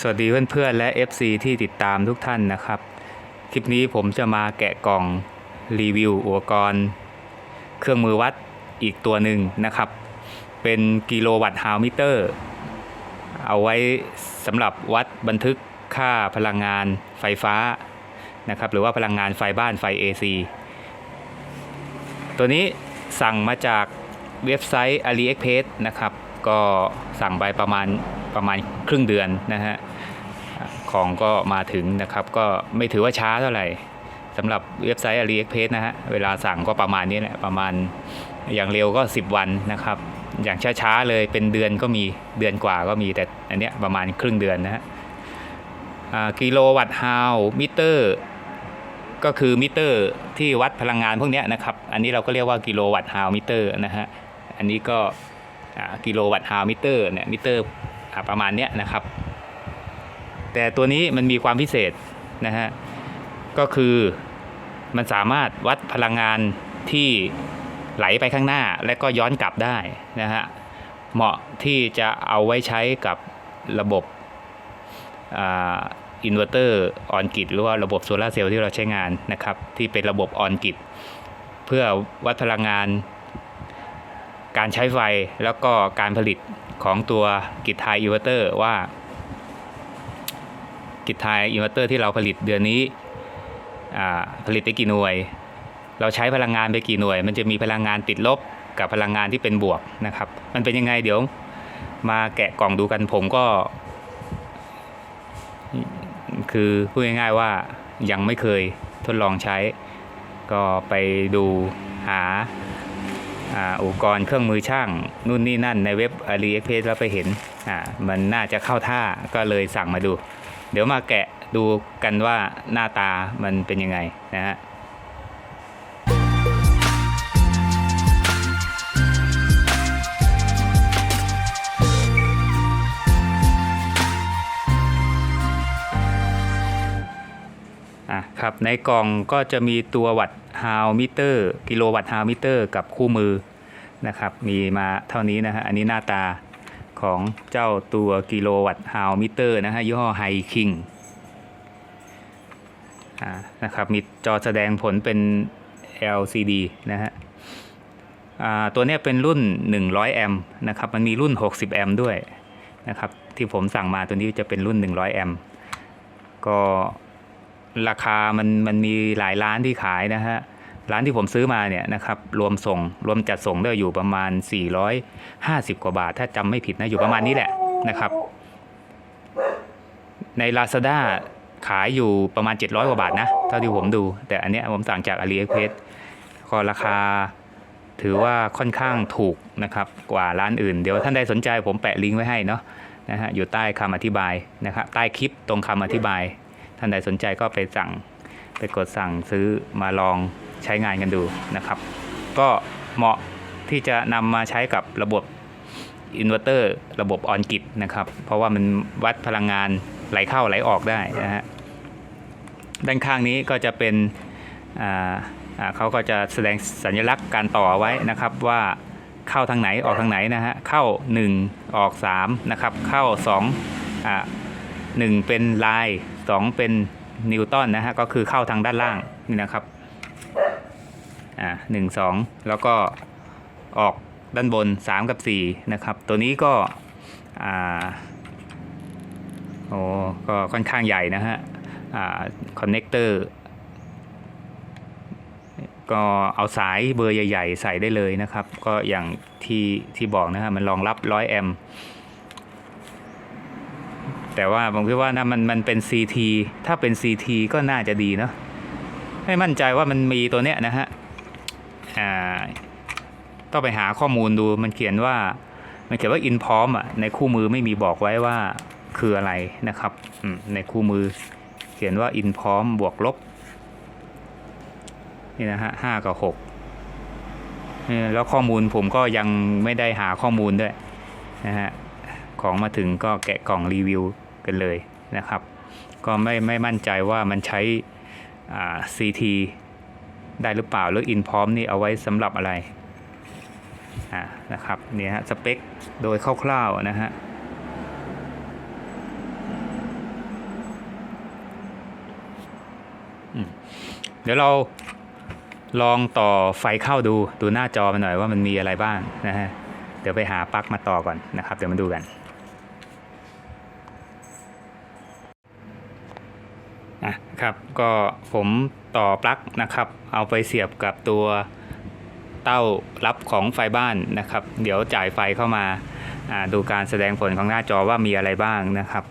สวัสดีเพื่อนๆและ FC ที่ติดตามทุกท่านนะครับ คลิปนี้ผมจะมาแกะกล่องรีวิวอุปกรณ์ เครื่องมือวัดอีกตัวหนึ่งนะครับ เป็นกิโลวัตต์ฮาวมิเตอร์ เอาไว้สำหรับวัดบันทึกค่าพลังงานไฟฟ้านะครับ หรือว่าพลังงานไฟบ้านไฟ AC ตัวนี้สั่งมาจากเว็บไซต์ AliExpress นะครับ ก็สั่งไปประมาณประมาณครึ่งเดือนนะฮะของก็มาถึงนะครับก็ไม่ถือว่าช้าเท่าไหร่สำหรับเว็บไซต์ AliExpress นะฮะเวลาสั่งก็ประมาณนี้แหละประมาณอย่างเร็วก็ 10 วันนะครับ อย่างช้าๆเลยเป็นเดือนก็มีเดือนกว่าก็มีแต่อันเนี้ยประมาณครึ่งเดือนนะฮะกิโลวัตต์ฮาวมิเตอร์ก็คือมิเตอร์ที่วัดพลังงานพวกเนี้ยนะครับ อันนี้เราก็เรียกว่ากิโลวัตต์ฮาวมิเตอร์นะฮะ อันนี้ก็ กิโลวัตต์ฮาวมิเตอร์เนี่ยมิเตอร์ประมาณเนี้ยนะครับ แต่ตัวนี้มันมีความพิเศษนะฮะก็คือมันสามารถวัดพลังงานที่ไหลไปข้างหน้าและก็ย้อนกลับได้นะฮะเหมาะที่จะเอาไว้ใช้กับระบบอินเวอร์เตอร์ออนกิดหรือว่าระบบโซลาเซลล์ที่เราใช้งานนะครับ ที่เป็นระบบออนกิดเพื่อวัดพลังงาน การใช้ไฟแล้วก็การผลิตของตัวกิจไทยอินเวอร์เตอร์ว่ากิจไทยอินเวอร์เตอร์ที่เราผลิตเดือนนี้ผลิตไปกี่หน่วย เราใช้พลังงานไปกี่หน่วย มันจะมีพลังงานติดลบกับพลังงานที่เป็นบวกนะครับ มันเป็นยังไงเดี๋ยวมาแกะกล่องดูกันผมก็ คือพูดง่ายๆว่ายังไม่เคยทดลองใช้ ก็ไปดูหา อุปกรณ์เครื่องมือช่างนู่นนี่นั่นในเว็บ AliExpress แล้วไปเห็นอ่ามันน่าจะเข้าท่าก็เลยสั่งมาดู เดี๋ยวมาแกะดูกันว่าหน้าตามันเป็นยังไงนะฮะอะครับในกล่องก็จะมีตัววัตต์ ฮาวมิเตอร์ กิโลวัตต์ฮาวมิเตอร์กับคู่มือนะครับ มีมาเท่านี้นะฮะ อันนี้หน้าตาของเจ้าตัวกิโลวัตต์ฮาวมิเตอร์นะฮะ ยี่ห้อไฮคิงนะครับ มีจอแสดงผลเป็น LCD นะฮะตัวนี้เป็นรุ่น 100 แอมป์นะครับ มันมีรุ่น 60 แอมป์ด้วยนะครับ ที่ผมสั่งมาตัวนี้จะเป็นรุ่น 100 แอมป์ก็ราคามันมันมีหลายร้านที่ขายนะฮะ ร้านที่ผมซื้อมาเนี่ยนะครับรวมส่งรวมจัดส่งได้อยู่ประมาณ 450 กว่าบาท ถ้าจำไม่ผิดนะอยู่ประมาณนี้แหละนะครับ ใน Lazada ขายอยู่ประมาณ 700 กว่าบาทนะเท่าที่ผมดู แต่อันเนี้ยผมสั่งจาก AliExpress ก็ราคาถือว่าค่อนข้างถูกนะครับกว่าร้านอื่น เดี๋ยวท่านใดสนใจผมแปะลิงก์ไว้ให้เนาะนะฮะอยู่ใต้คำอธิบายนะครับใต้คลิปตรงคำอธิบาย ท่านใดสนใจก็ไปสั่งไปกดสั่งซื้อมาลอง ใช้งานกันดูนะครับ ก็เหมาะที่จะนำมาใช้กับระบบอินเวอร์เตอร์ระบบออนกิดนะครับ เพราะว่ามันวัดพลังงานไหลเข้าไหลออกได้นะฮะด้านข้างนี้ก็จะเป็นอ่าเขาก็จะแสดงสัญลักษณ์การต่อไว้นะครับว่าเข้าทางไหนออกทางไหนนะฮะเข้า 1 ออก3นะครับเข้า2อ่าหนึ่งเป็นลายสองเป็นนิวตันนะฮะก็คือเข้าทางด้านล่างนี่นะครับ อ่าหนึ่งสองแล้วก็ออกด้านบนสามกับสี่นะครับ ตัวนี้ก็อ่าโอ้ก็ค่อนข้างใหญ่นะฮะอ่าคอนเนคเตอร์ก็เอาสายเบอร์ใหญ่ ๆ ใส่ได้เลยนะครับ ก็อย่างที่ที่บอกนะฮะมันรองรับ100แอมป์แต่ว่าผมคิดว่านะมันมันเป็น CT ถ้าเป็น CT ก็น่าจะดีเนาะให้มั่นใจว่ามันมีตัวเนี้ยนะฮะ ต้องไปหาข้อมูลดูมันเขียนว่า มันเขียนว่า in พร้อมอะในคู่มือไม่มีบอกไว้ว่าคืออะไรนะครับในคู่มือเขียนว่า in พร้อมบวกลบนี่นะฮะห้ากับหกแล้วข้อมูลผมก็ยังไม่ได้หาข้อมูลด้วยนะฮะของมาถึงก็แกะกล่องรีวิวกันเลยนะครับ ก็ไม่ไม่มั่นใจว่ามันใช้อ่า CT ได้หรือเปล่าแล้วอินพร้อมนี่เอาไว้สำหรับอะไระนะครับนี่ฮะสเปคโดยคร่าวๆนะฮะเดี๋ยวเราลองต่อไฟเข้าดูดูหน้าจอมันหน่อยว่ามันมีอะไรบ้างนะฮะเดี๋ยวไปหาปลั๊กมาต่อก่อนนะครับเดี๋ยวมาดูกันอะครับก็ผมต่อปลั๊กนะครับ เอาไปเสียบกับตัวเต้ารับของไฟบ้านนะครับ เดี๋ยวจ่ายไฟเข้ามาดูการแสดงผลของหน้าจอว่ามีอะไรบ้างนะครับ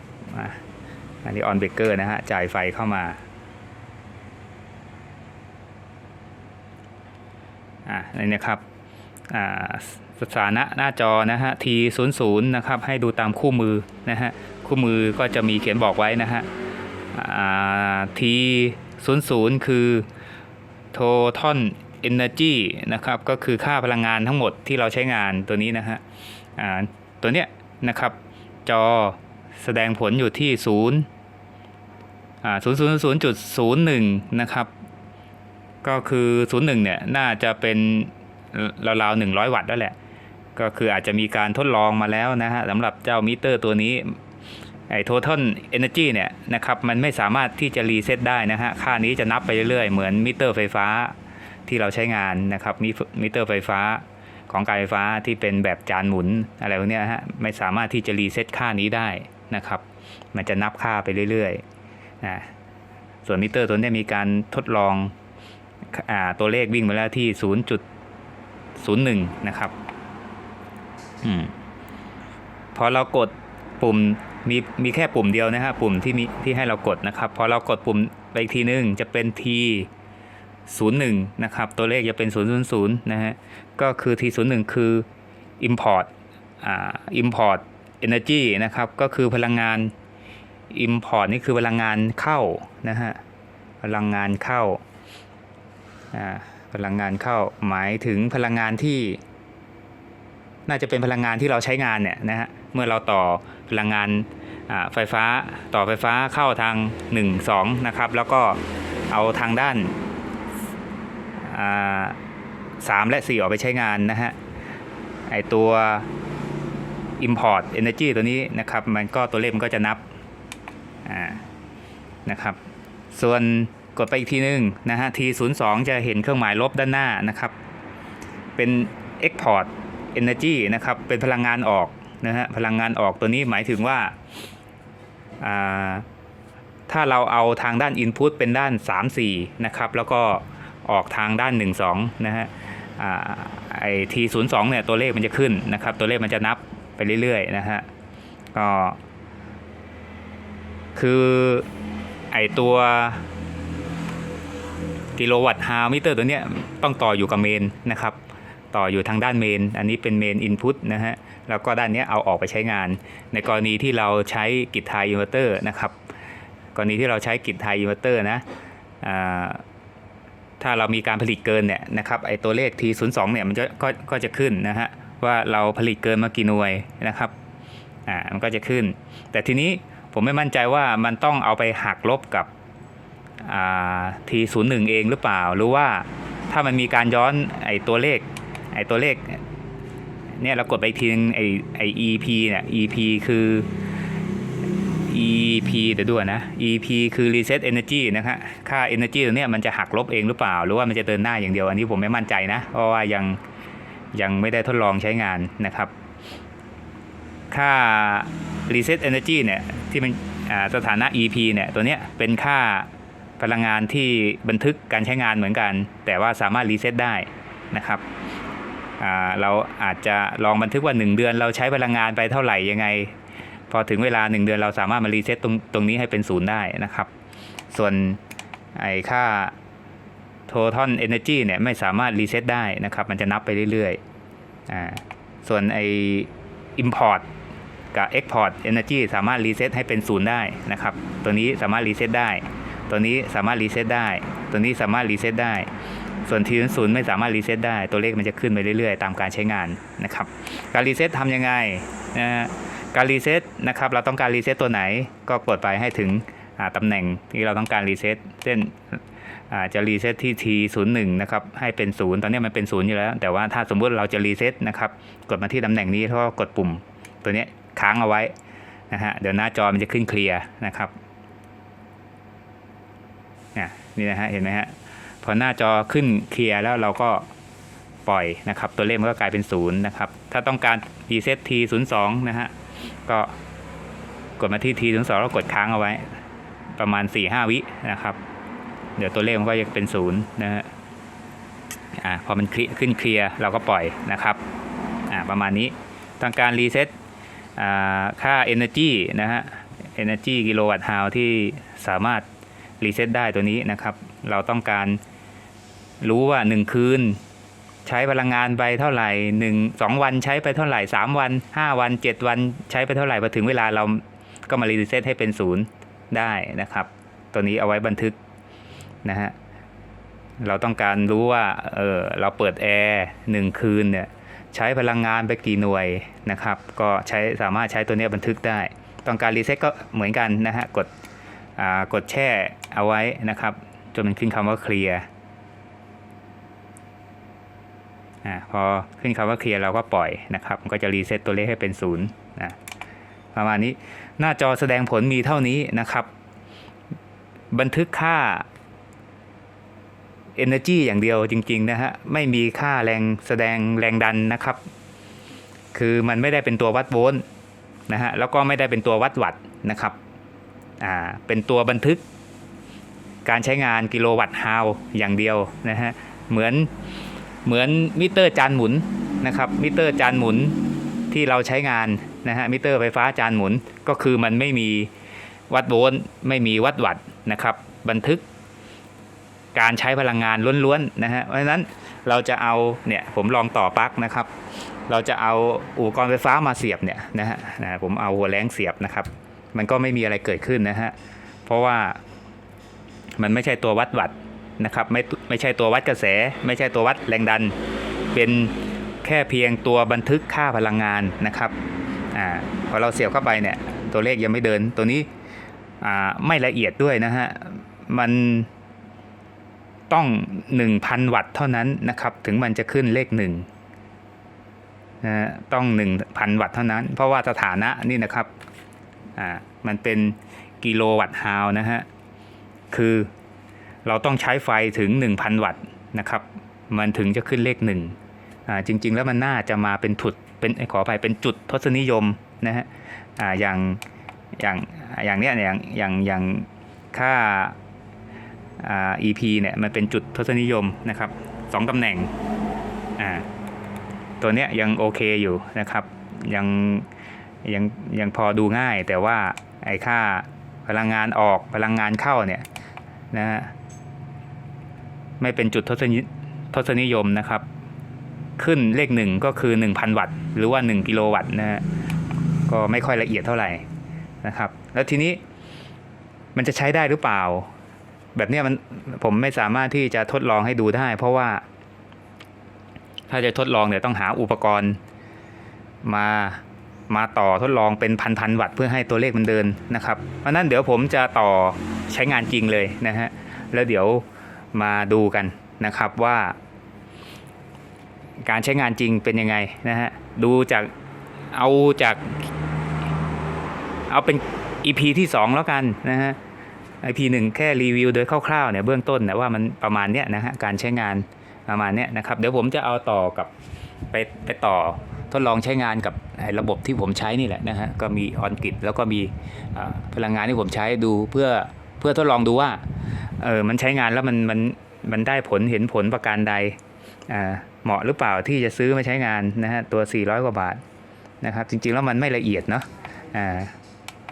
อันนี้ออนเบเกอร์นะฮะจ่ายไฟเข้ามาอะนี่นะครับอ่าสถานะหน้าจอนะฮะ T 0 0นะครับให้ดูตามคู่มือนะฮะคู่มือก็จะมีเขียนบอกไว้นะฮะ ทีศูนย์ศูนอ total energy นะครับก็คือค่าพลังงานทั้งหมดที่เราใช้งานตัวนี้นะฮะอ่าตัวเนี้ยนะครับจอแสดงผลอยู่ที่ศูนย์อ่าศูนย์ศูนย์ศูนย์จุดศูนย์หนึ่งนะครับ ก็คือศูนย์หนึ่งเนี่ยน่าจะเป็นราวๆหนึ่งร้อยวัตต์แล้วแหละ ก็คืออาจจะมีการทดลองมาแล้วนะฮะสำหรับเจ้ามิเตอร์ตัวนี้ ไอ้ total energy เนี่ยนะครับมันไม่สามารถที่จะรีเซ็ตได้นะฮะค่านี้จะนับไปเรื่อยๆ เหมือนมิเตอร์ไฟฟ้าที่เราใช้งานนะครับมิมิเตอร์ไฟฟ้าของการไฟฟ้าที่เป็นแบบจานหมุนอะไรพวกนี้ฮะไม่สามารถที่จะรีเซ็ตค่านี้ได้นะครับ มันจะนับค่าไปเรื่อยๆนะส่วนมิเตอร์ตัวนี้มีการทดลองอตัวเลขวิ่งมาแล้วที่ 0.01 นะครับอืมพอเรากดปุ่ม มีมีแค่ปุ่มเดียวนะฮะปุ่มที่มีที่ให้เรากดนะครับ พอเรากดปุ่มไปอีกทีนึงจะเป็น T 0 1นะครับ ตัวเลขจะเป็น 0 0 0นะฮะ ก็คือ T 0 1คือ import อ่า import energy นะครับ ก็คือพลังงาน import นี่คือพลังงานเข้านะฮะ พลังงานเข้า อ่า พลังงานเข้า หมายถึงพลังงานที่ น่าจะเป็นพลังงานที่เราใช้งานเนี่ยนะฮะ เมื่อเราต่อพลังงานไฟฟ้าต่อไฟฟ้าเข้าทาง 1 2 นะครับ แล้วก็เอาทางด้านา3และ 4 ออกไปใช้งานนะฮะ ไอตัว import energy ตัวนี้นะครับ มันก็ตัวเลขมันก็จะนับนะครับ ส่วนกดไปอีกทีนึงนะฮะ T 0 2 จะเห็นเครื่องหมายลบด้านหน้านะครับ เป็น export energy นะครับ เป็นพลังงานออก นะฮะพลังงานออกตัวนี้หมายถึงว่าถ้าเราเอาทางด้าน input เป็นด้าน 3 4 นะครับ แล้วก็ออกทางด้าน 1 2 นะฮะไอ่าไอ t 0 2เนี่ยตัวเลขมันจะขึ้นนะครับ ตัวเลขมันจะนับไปเรื่อยๆนะฮะก็คือไอตัวกิโลวัตต์ฮาวมิเตอร์ตัวเนี้ยต้องต่ออยู่กับเมนนะครับ ต่ออยู่ทางด้านเมน อันนี้เป็นเมนอินพุตนะฮะ แล้วก็ด้านนี้เอาออกไปใช้งาน ในกรณีที่เราใช้กิจไทยอินเวอร์เตอร์นะครับ กรณีที่เราใช้กิจไทยอินเวอร์เตอร์นะถ้าเรามีการผลิตเกินเนี่ยนะครับ ไอตัวเลข T 0 2 เนี่ยมันจะก็ก็จะขึ้นนะฮะว่าเราผลิตเกินมากี่หน่วยนะครับ อ่า มันก็จะขึ้น แต่ทีนี้ผมไม่มั่นใจว่ามันต้องเอาไปหักลบกับอ่า T 0 1เองหรือเปล่า หรือว่าถ้ามันมีการย้อนไอตัวเลข ไอตัวเลขเนี่ยเรากดไปทีนึงไอไอ EP เนี่ย EP คือ EP เดี๋ยวดูนะ EP คือ reset energy นะฮะค่า energy ตัวเนี้ยมันจะหักลบเองหรือเปล่า หรือว่ามันจะเดินหน้าอย่างเดียว อันนี้ผมไม่มั่นใจนะ เพราะว่ายังยังไม่ได้ทดลองใช้งานนะครับ ค่า reset energy เนี่ยที่มันสถานะ EP เนี่ยตัวเนี้ยเป็นค่าพลังงานที่บันทึกการใช้งานเหมือนกัน แต่ว่าสามารถรีเซ็ตได้นะครับ เราอาจจะลองบันทึกว่า 1 เดือนเราใช้พลังงานไปเท่าไหร่ยังไง พอถึงเวลา 1 เดือนเราสามารถมารีเซ็ตตรงตรงนี้ให้เป็นศูนย์ได้นะครับ ส่วนไอ้ค่า total energy เนี่ยไม่สามารถรีเซ็ตได้นะครับ มันจะนับไปเรื่อยๆอ่าส่วนไอ้ import กับ export energy สามารถรีเซ็ตให้เป็นศูนย์ได้นะครับ ตัวนี้สามารถรีเซ็ตได้ ตัวนี้สามารถรีเซ็ตได้ ตัวนี้สามารถรีเซ็ตได้ ส่วนทีศูนย์ไม่สามารถรีเซ็ตได้ตัวเลขมันจะขึ้นไปเรื่อยๆ ตามการใช้งานนะครับ การรีเซ็ตทำยังไงนะการรีเซ็ตนะครับเราต้องการรีเซ็ตตัวไหนก็กดไปให้ถึงตำแหน่งที่เราต้องการรีเซ็ตเช่นจะรีเซ็ตที่ T 0 1นะครับให้เป็นศูนย์ตอนนี้มันเป็นศูนย์อยู่แล้ว แต่ว่าถ้าสมมุติเราจะรีเซ็ตนะครับกดมาที่ตำแหน่งนี้แล้วก็กดปุ่ม ตัวนี้ค้างเอาไว้นะฮะเดี๋ยวหน้าจอมันจะขึ้นเคลียร์นะครับนี่นะฮะเห็นไหมฮะ พอหน้าจอขึ้นเคลียร์แล้วเราก็ปล่อยนะครับ ตัวเลขมันก็กลายเป็นศูนย์นะครับ ถ้าต้องการ reset t 0 2นะฮะ ก็กดมาที่ t 0 2แล้วกดค้างเอาไว้ ประมาณ 4-5 วินะครับ เดี๋ยวตัวเลขมันก็จะเป็นศูนย์นะฮะอ่าพอมันคลียร์ขึ้นเคลียร์เราก็ปล่อยนะครับอ่าประมาณนี้ต้องการรีเซ็ตอ่าค่า Energy นะฮะ Energy กิโลวัตต์ฮาวที่สามารถรีเซ็ตได้ตัวนี้นะครับ เราต้องการ รู้ว่า1คืน ใช้พลังงานไปเท่าไหร่หนึ่งสองวันใช้ไปเท่าไหร่3วัน5วัน7วันใช้ไปเท่าไหร่พอถึงเวลาเราก็มารีเซ็ตให้เป็นศูนย์ได้นะครับ ตัวนี้เอาไว้บันทึกนะฮะเราต้องการรู้ว่าเออเราเปิดแอร์หนึ่งคืนเนี่ยใช้พลังงานไปกี่หน่วยนะครับ ก็ใช้สามารถใช้ตัวนี้บันทึกได้ ต้องการรีเซ็ตก็เหมือนกันนะฮะกดอ่ากดแช่เอาไว้นะครับ จนมันขึ้นคำว่าเคลียร์ อ่าพอขึ้นคำว่าเคลียร์เราก็ปล่อยนะครับ มันก็จะรีเซ็ตตัวเลขให้เป็นศูนย์นะประมาณนี้หน้าจอแสดงผลมีเท่านี้นะครับ บันทึกค่า Energy อย่างเดียวจริงๆนะฮะไม่มีค่าแรงแสดงแรงดันนะครับ คือมันไม่ได้เป็นตัววัดโวลต์นะฮะแล้วก็ไม่ได้เป็นตัววัดวัตต์นะครับอ่าเป็นตัวบันทึก การใช้งานกิโลวัตต์ฮาวอย่างเดียวนะฮะเหมือน เหมือนมิเตอร์จานหมุนนะครับมิเตอร์จานหมุนที่เราใช้งานนะฮะมิเตอร์ไฟฟ้าจานหมุนก็คือมันไม่มีวัดโวลต์ไม่มีวัดวัตต์นะครับบันทึกการใช้พลังงานล้วนๆนะฮะเพราะฉะนั้นเราจะเอาเนี่ยผมลองต่อปลั๊กนะครับ เราจะเอาอุปกรณ์ไฟฟ้ามาเสียบเนี่ยนะฮะนะผมเอาหัวแรงเสียบนะครับ มันก็ไม่มีอะไรเกิดขึ้นนะฮะเพราะว่ามันไม่ใช่ตัววัดวัตต์ นะครับไม่ไม่ใช่ตัววัดกระแส ไม่ใช่ตัววัดแรงดัน เป็นแค่เพียงตัวบันทึกค่าพลังงานนะครับอ่าพอเราเสียบเข้าไปเนี่ยตัวเลขยังไม่เดินตัวนี้อ่าไม่ละเอียดด้วยนะฮะมันต้อง 1,000 วัตต์เท่านั้นนะครับถึงมันจะขึ้นเลข1นะต้อง 1,000 วัตต์เท่านั้น เพราะว่าสถานะนี่นะครับอ่ามันเป็นกิโลวัตต์ฮาวนะฮะคือ เราต้องใช้ไฟถึง 1,000 วัตต์นะครับ มันถึงจะขึ้นเลข1อ่าจริง ๆ แล้วมันน่าจะมาเป็นถุดเป็นขออภัยเป็นจุดทศนิยมนะฮะอ่าอย่างอย่างอย่างเนี้ยอย่างอย่างอย่างค่าอ่า EP เนี่ยมันเป็นจุดทศนิยมนะครับสองตำแหน่งอ่าตัวเนี้ยยังโอเคอยู่นะครับยังยังยังพอดูง่ายแต่ว่าไอ้ค่าพลังงานออกพลังงานเข้าเนี่ยนะฮะ ไม่เป็นจุดทศนิยมนะครับ ขึ้นเลขหนึ่งก็คือ 1,000 วัตต์ หรือว่า 1 กิโลวัตต์นะฮะก็ไม่ค่อยละเอียดเท่าไหร่นะครับ แล้วทีนี้มันจะใช้ได้หรือเปล่า แบบนี้มันผมไม่สามารถที่จะทดลองให้ดูได้ เพราะว่า ถ้าจะทดลองเนี่ยต้องหาอุปกรณ์มามาต่อทดลองเป็นพันพันวัตต์เพื่อให้ตัวเลขมันเดินนะครับ เพราะฉะนั้นเดี๋ยวผมจะต่อใช้งานจริงเลยนะฮะ แล้วเดี๋ยว มาดูกันนะครับว่า การใช้งานจริงเป็นยังไงนะฮะดูจากเอาจาก เอาเป็น EP ที่ 2 แล้วกันนะฮะ IP หนึ่งแค่รีวิวโดยคร่าวๆเนี่ยเบื้องต้นเนี่ยว่ามันประมาณเนี้ยนะฮะการใช้งานประมาณเนี้ยนะครับ เดี๋ยวผมจะเอาต่อกับไปไปต่อทดลองใช้งานกับระบบที่ผมใช้นี่แหละนะฮะก็มีออนกิดแล้วก็มีพลังงานที่ผมใช้ดูเพื่อเพื่อทดลองดูว่า เออมันใช้งานแล้วมันมันมันได้ผลเห็นผลประการใดเหมาะหรือเปล่าที่จะซื้อมาใช้งานนะฮะตัว 400 กว่าบาทนะครับจริงๆแล้วมันไม่ละเอียดเนาะอ่า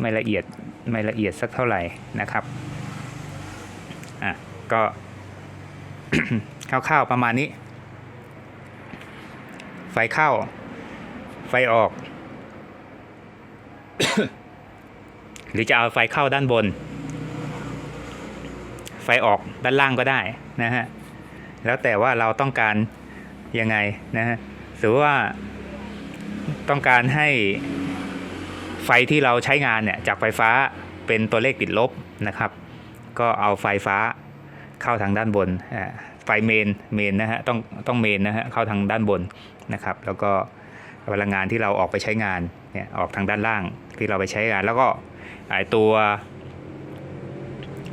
ไม่ละเอียดไม่ละเอียดสักเท่าไหร่นะครับอะก็คร่าวๆประมาณนี้ ไฟเข้า ไฟออก หรือจะเอาไฟเข้าด้านบน ไฟออกด้านล่างก็ได้นะฮะแล้วแต่ว่าเราต้องการยังไงนะฮะหรือว่าต้องการให้ไฟที่เราใช้งานเนี่ยจากไฟฟ้าเป็นตัวเลขติดลบนะครับ ก็เอาไฟฟ้าเข้าทางด้านบนไฟเมนเมนนะฮะต้องต้องเมนนะฮะเข้าทางด้านบนนะครับ แล้วก็พลังงานที่เราออกไปใช้งานเนี่ยออกทางด้านล่างที่เราไปใช้งาน แล้วก็ไอตัว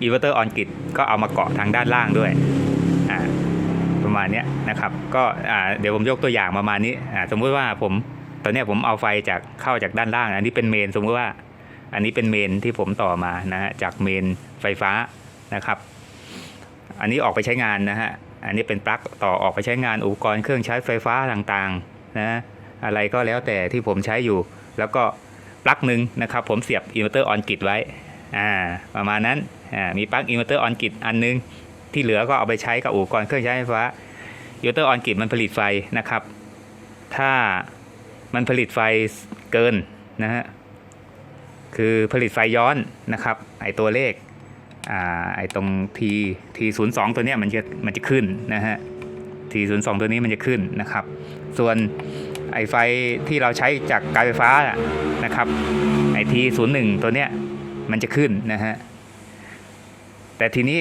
อินเวอร์เตอร์ออนกิดก็เอามาเกาะทางด้านล่างด้วยประมาณนี้นะครับ ก็เดี๋ยวผมยกตัวอย่างประมาณนี้สมมุติว่าผมตอนนี้ผมเอาไฟจากเข้าจากด้านล่าง อันนี้เป็นเมนสมมติว่า อันนี้เป็นเมนที่ผมต่อมานะฮะจากเมนไฟฟ้านะครับ อันนี้ออกไปใช้งานนะฮะอันนี้เป็นปลั๊กต่อออกไปใช้งานอุปกรณ์เครื่องใช้ไฟฟ้าต่างๆนะอะไรก็แล้วแต่ที่ผมใช้อยู่ แล้วก็ปลั๊กหนึ่งนะครับ ผมเสียบอินเวอร์เตอร์ออนกิดไว้ อ่าประมาณนั้นอ่ามีปลั๊กอินเวอร์เตอร์ออนกิดอันหนึง ที่เหลือก็เอาไปใช้กับอุปกรณ์เครื่องใช้ไฟฟ้าอินเวอร์เตอร์ออนกิดมันผลิตไฟนะครับ ถ้ามันผลิตไฟเกินนะฮะคือผลิตไฟย้อนนะครับ ไอตัวเลขอ่าไอตรง T T 0 2ตัวเนี้ยมันจะมันจะขึ้นนะฮะ T 0 2ตัวนี้มันจะขึ้นนะครับ ส่วนไอไฟที่เราใช้จากการไฟฟ้านะครับไอ T 0 1ตัวเนี้ย มันจะขึ้นนะฮะ แต่ทีนี้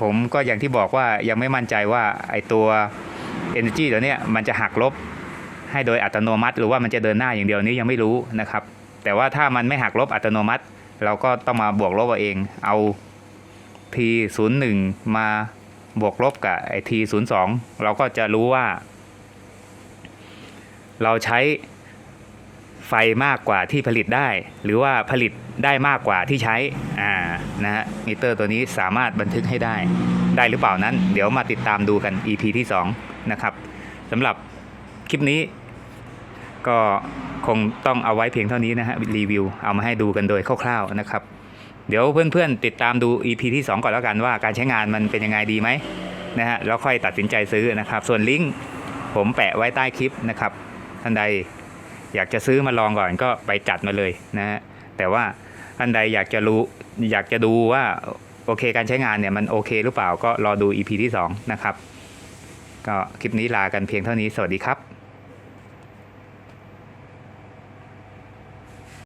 ผมก็อย่างที่บอกว่ายังไม่มั่นใจว่าไอตัว Energy ตัวเนี้ยมันจะหักลบให้โดยอัตโนมัติ หรือว่ามันจะเดินหน้าอย่างเดียวนี้ยังไม่รู้นะครับ แต่ว่าถ้ามันไม่หักลบอัตโนมัติ เราก็ต้องมาบวกลบเอาเอง เอา T 0 1มาบวกลบกับไอ T 0 2เราก็จะรู้ว่า เราใช้ ไฟมากกว่าที่ผลิตได้ หรือว่าผลิตได้มากกว่าที่ใช้อ่านะฮะมิเตอร์ตัวนี้สามารถบันทึกให้ได้ ได้หรือเปล่านั้น เดี๋ยวมาติดตามดูกัน EP ที่ 2 นะครับสำหรับคลิปนี้ก็คงต้องเอาไว้เพียงเท่านี้นะฮะรีวิวเอามาให้ดูกันโดยคร่าวๆนะครับเดี๋ยวเพื่อนๆ ติดตามดู EP ที่ 2 ก่อนแล้วกันว่าการใช้งานมันเป็นยังไงดีไหมนะฮะแล้วค่อยตัดสินใจซื้อนะครับ ส่วนลิงก์ผมแปะไว้ใต้คลิปนะครับท่านใด อยากจะซื้อมาลองก่อนก็ไปจัดมาเลยนะฮะแต่ว่าท่านใดอยากจะรู้อยากจะดูว่าโอเคการใช้งานเนี่ยมันโอเคหรือเปล่าก็รอดู EP ที่ 2 นะครับ ก็คลิปนี้ลากันเพียงเท่านี้สวัสดีครับ